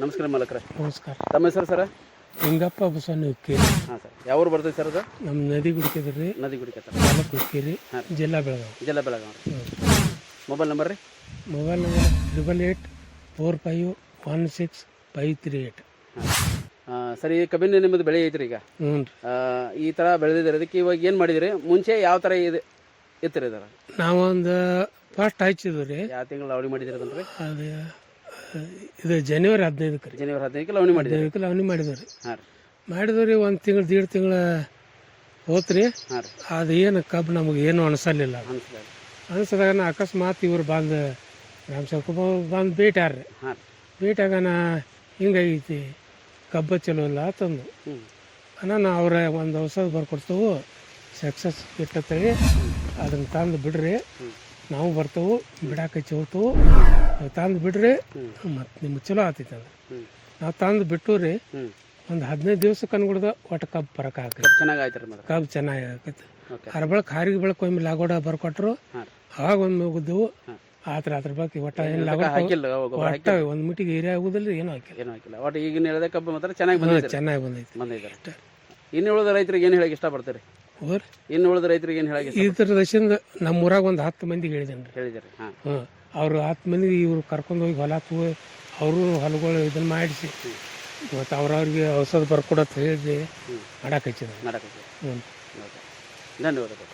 ನಮಸ್ಕಾರ ಮಾಲಕರ. ನಮಸ್ಕಾರ. ತಮ್ಮ ಹೆಸರು ಸರ? ಹಿಂಗಪ್ಪ ಬಸವಣ್ಣ ಉಕ್ಕೇರಿ. ಹಾಂ ಸರ್. ಯಾವ ಊರು ಬರ್ತೈತೆ ಸರ್ ಅದು? ನಮ್ಮ ನದಿ ಗುಡಿಕಿದ್ರಿ ನದಿ ಗುಡಿಕತ್ತ ತಾಲೂಕು ಉಕ್ಕೇರಿ. ಜಿಲ್ಲಾ ಬೆಳಗಾವಿ. ಜಿಲ್ಲಾ ಬೆಳಗಾವಿ. ಮೊಬೈಲ್ ನಂಬರ್ ರೀ? Mobile number double eight four five one six five three eight ಸರಿ. ಕಬ್ಬಿನ ನಿಮ್ಮದು ಬೆಳೆ ಐತ್ರಿ ಈಗ. ಹ್ಞೂ ರೀ. ಈ ಥರ ಬೆಳೆದಿದ್ದೀರಿ. ಅದಕ್ಕೆ ಇವಾಗ ಏನು ಮಾಡಿದಿರಿ? ಮುಂಚೆ ಯಾವ ಥರ ಇದೆ ಇತ್ತಿರಿ ಇದರ? ನಾವೊಂದು ಫಸ್ಟ್ ಹಚ್ಚಿದ್ವಿ ರೀ. ಯಾವ ತಿಂಗಳು ಅವಳಿ ಮಾಡಿದಿರಿ ಅದನ್ರಿ ಅದು ಇದು ಜನವರಿ ಹದಿನೈದಕ್ಕೆ ರೀ ಜನವರಿ ಹದಿನೈದಕ್ಕೆ ಲವಣಿ ಮಾಡಿದಿರಿ ಹದಿನೈದಕ್ಕೆ ಲವಣಿ ಮಾಡಿದ್ವಿ ರೀ ಹಾಂ ರೀ. ಮಾಡಿದ್ವಿ ಒಂದು ತಿಂಗಳು ದೀಡ್ ತಿಂಗಳ ಹೋತ್ರಿ. ಹಾಂ ರೀ. ಅದು ಏನು ಕಬ್ಬು ನಮಗೆ ಏನು ಅನಿಸಲಿಲ್ಲ. ಅನಿಸಿದಾಗ ನಾ ಅನಿಸಿದಾಗ ಅಕಸ್ಮಾತ್ ಇವ್ರು ಬಂದು ರಾಮ್ ಸಾವ್ಕರ್ ಬಂದು ಭೇಟ್ಯಾರ್ರಿ ಹಾಂ ರೀ. ಭೇಟಿಯಾಗನ ಹಿಂಗೈತಿ ಕಬ್ಬು ಚಲೋ ಇಲ್ಲ ತಂದು ಅಣ್ಣ ಅವ್ರ ಒಂದು ಔಷಧ ಬರ್ಕೊಡ್ತೇವೆ ಸಕ್ಸಸ್ ಇಟ್ಟತ್ತೇಳಿ ಅದನ್ನು ತಂದು ಬಿಡ್ರಿ. ನಾವು ಬರ್ತೇವೆ ಬಿಡಾಕ ಚೌತವು ತಂದು ಬಿಡ್ರಿ ಮತ್ತು ನಿಮ್ಗೆ ಚಲೋ ಆತೈತೆ ಅದು. ನಾವು ತಂದು ಬಿಟ್ಟು ರೀ ಒಂದು ಹದಿನೈದು ದಿವಸ ಅನ್ಗುಡ್ದ ಒಟ್ಟು ಕಬ್ಬು ಬರಕ ಕಬ್ ಚೆನ್ನಾಗಿ ರೀ ಕಬ್ಬು ಚೆನ್ನಾಗಿ ಆಕೈತೆ. ಅದ್ರ ಬಳಕ ಹಾರಿಗೆ ಬಳಕ ಒಮ್ಮೆ ಲಾಗೋಡ ಬರ್ಕೊಟ್ರು ಆವಾಗ ಅವಾಗ ಒಂದು ಮುಗಿದ್ದೆವು. ಆತರ ಅದ್ರ ಬಗ್ಗೆ ಒಟ್ಟ ಏನು ಲಾಗೋಡ ಒಟ್ಟ ಒಂದು ಮಿಟಿಗೆ ಏರಿಯಾ ಆಗುದಿಲ್ಲ ಏನೂ ಹಾಕಿಲ್ಲ. ಏನೂ ಹಾಕಿಲ್ಲ. ಒಟ್ಟು ಈಗಿನ ಹೇಳಿದ ಕಬ್ಬು ಮಾತ್ರ ಚೆನ್ನಾಗಿ ಬಂದಿದೆ ಚೆನ್ನಾಗಿ ಬಂದೈತಿ. ಬಂದೈತೆ ಇನ್ನು ಉಳಿದ ರೈತರಿಗೆ ಏನು ಹೇಳಕ್ಕೆ ಇಷ್ಟಪಡ್ತೀರಿ? ಹೋರಿ. ಇನ್ನು ಉಳಿದ ರೈತರಿಗೆ ಏನು ಹೇಳಿ ಇದ್ರ ದಶಿಂದ ನಮ್ಮ ಊರಾಗ ಒಂದು ಹತ್ತು ಮಂದಿಗೆ ಹೇಳಿದ್ದೇನೆ ರೀ ಹೇಳಿದ್ದೀರಿ ಹಾಂ. ಅವರು ಅವ್ರು ಹತ್ತು ಮಂದಿ ಇವ್ರು ಕರ್ಕೊಂಡು ಹೋಗಿ ಹೊಲ ತೂ ಅವರು ಹೊಲಗಳು ಇದನ್ನು ಮಾಡಿಸಿ. ಮತ್ತು ಅವ್ರವ್ರಿಗೆ ಔಷಧ ಬರ್ಕೊಡತ್ತೆ ಹೇಳಿ ಮಾಡಕ್ಕೆ ಹಚ್ಚಿದ ಮಾಡಕ್ಕೆ ಹ್ಞೂ ಧನ್ಯವಾದಗಳು.